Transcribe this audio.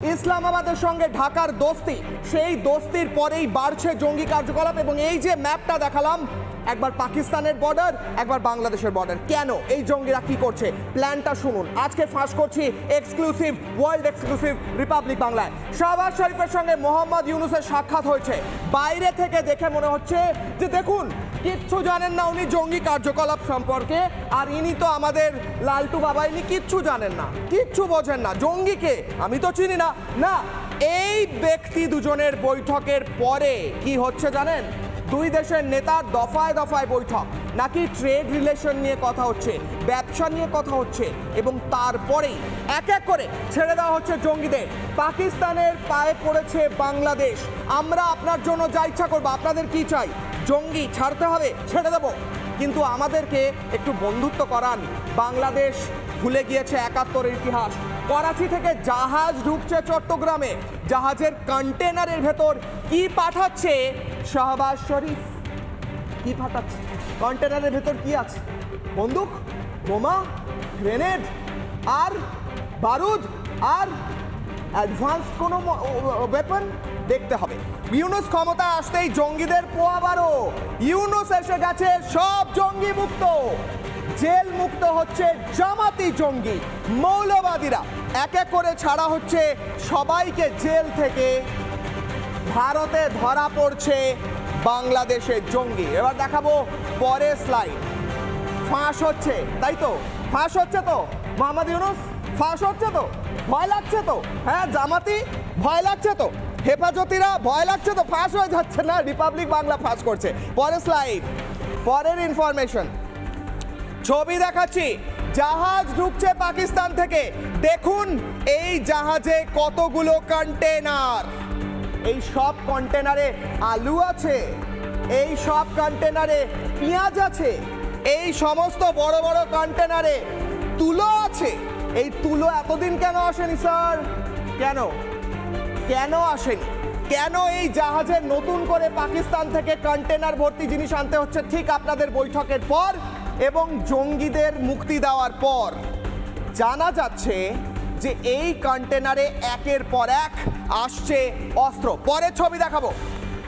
ইসলামাবাদের সঙ্গে ঢাকার দোস্তি। সেই দোস্তির পরেই বাড়ছে জঙ্গি কার্যকলাপ এবং এই যে ম্যাপটা দেখালাম, একবার পাকিস্তানের বর্ডার একবার বাংলাদেশের বর্ডার কেন? এই জঙ্গিরা কি করছে? প্ল্যানটা শুনুন। আজকে ফাঁস করছি এক্সক্লুসিভ ওয়ার্ল্ড এক্সক্লুসিভ রিপাবলিক বাংলায়। শাহবাজ শরীফের সঙ্গে মোহাম্মদ ইউনুসের সাক্ষাৎ হয়েছে। বাইরে থেকে দেখে মনে হচ্ছে যে, দেখুন কিচ্ছু জানেন না উনি জঙ্গি কার্যকলাপ সম্পর্কে, আর ইনি তো আমাদের লালটু বাবা, ইনি কিচ্ছু জানেন না। কিচ্ছু বোঝেন না। জঙ্গিকে আমি তো চিনি না। না, এই ব্যক্তি দুজনের বৈঠকের পরে কি হচ্ছে জানেন? দুই দেশের নেতার দফায় দফায় বৈঠক, নাকি ট্রেড রিলেশন নিয়ে কথা হচ্ছে, ব্যবসা নিয়ে কথা হচ্ছে, এবং তারপরেই এক এক করে ছেড়ে দেওয়া হচ্ছে জঙ্গিদের। পাকিস্তানের পায়ে পড়েছে বাংলাদেশ। আমরা আপনার জন্য যা ইচ্ছা করব, আপনাদের কি চাই? জঙ্গি ছাড়তে হবে, ছেড়ে দেব। কিন্তু আমাদেরকে একটু বন্ধুত্ব করান। বাংলাদেশ ভুলে গিয়েছে একাত্তরের ইতিহাস। করাচি থেকে জাহাজ ঢুকছে চট্টগ্রামে। জাহাজের কন্টেনারের ভেতর কি পাঠাচ্ছে শাহবাজ শরীফ? কি পাঠাচ্ছে? কন্টেনারের ভেতর কি আছে? বন্দুক, বোমা, গ্রেনেড, আর বারুদ, আর অ্যাডভান্স কোনো ওয়েপন দেখতে হবে। ইউনুস ক্ষমতা আসতেই জঙ্গিদের পোয়াবারও ইউনুস এসে গেছে, সব জঙ্গি মুক্ত। জেল মুক্ত হচ্ছে জামাতি জঙ্গি, মৌলবাদীরা। এক এক করে ছাড়া হচ্ছে সবাইকে জেল থেকে। ভারতে ধরা পড়ছে বাংলাদেশের জঙ্গি। এবার দেখাবো পরের স্লাইড ফাঁস হচ্ছে, তাই তো? ফাঁস হচ্ছে তো? মোহাম্মদ ইউনুস? ফাঁস হচ্ছে তো? ভয় লাগছে তো? হ্যাঁ জামাতি, ভয় লাগছে তো? হেফাজতিরা, ভয় লাগছে তো? ফাঁস হয়ে যাচ্ছে না? রিপাবলিক বাংলা ফাঁস করছে। পরের স্লাইড পরের ইনফরমেশন ছবি দেখাচ্ছি। জাহাজ ঢুকছে পাকিস্তান থেকে। দেখুন এই জাহাজে কতগুলো কন্টেনার এই সব কন্টেনারে আলু আছে। এই সব কন্টেনারে পেঁয়াজ আছে। এই সমস্ত বড় বড় কন্টেনারে তুলো আছে। এই তুলো এতদিন কেন আসেনি, স্যার? কেন? কেন আসেনি? কেন এই জাহাজে নতুন করে পাকিস্তান থেকে কন্টেনার ভর্তি জিনিস আনতে হচ্ছে? ঠিক আপনাদের বৈঠকের পর এবং জঙ্গিদের মুক্তি দেওয়ার পর। জানা যাচ্ছে যে এই কন্টেনারে একের পর এক আসছে অস্ত্র। পরে ছবি দেখাবো।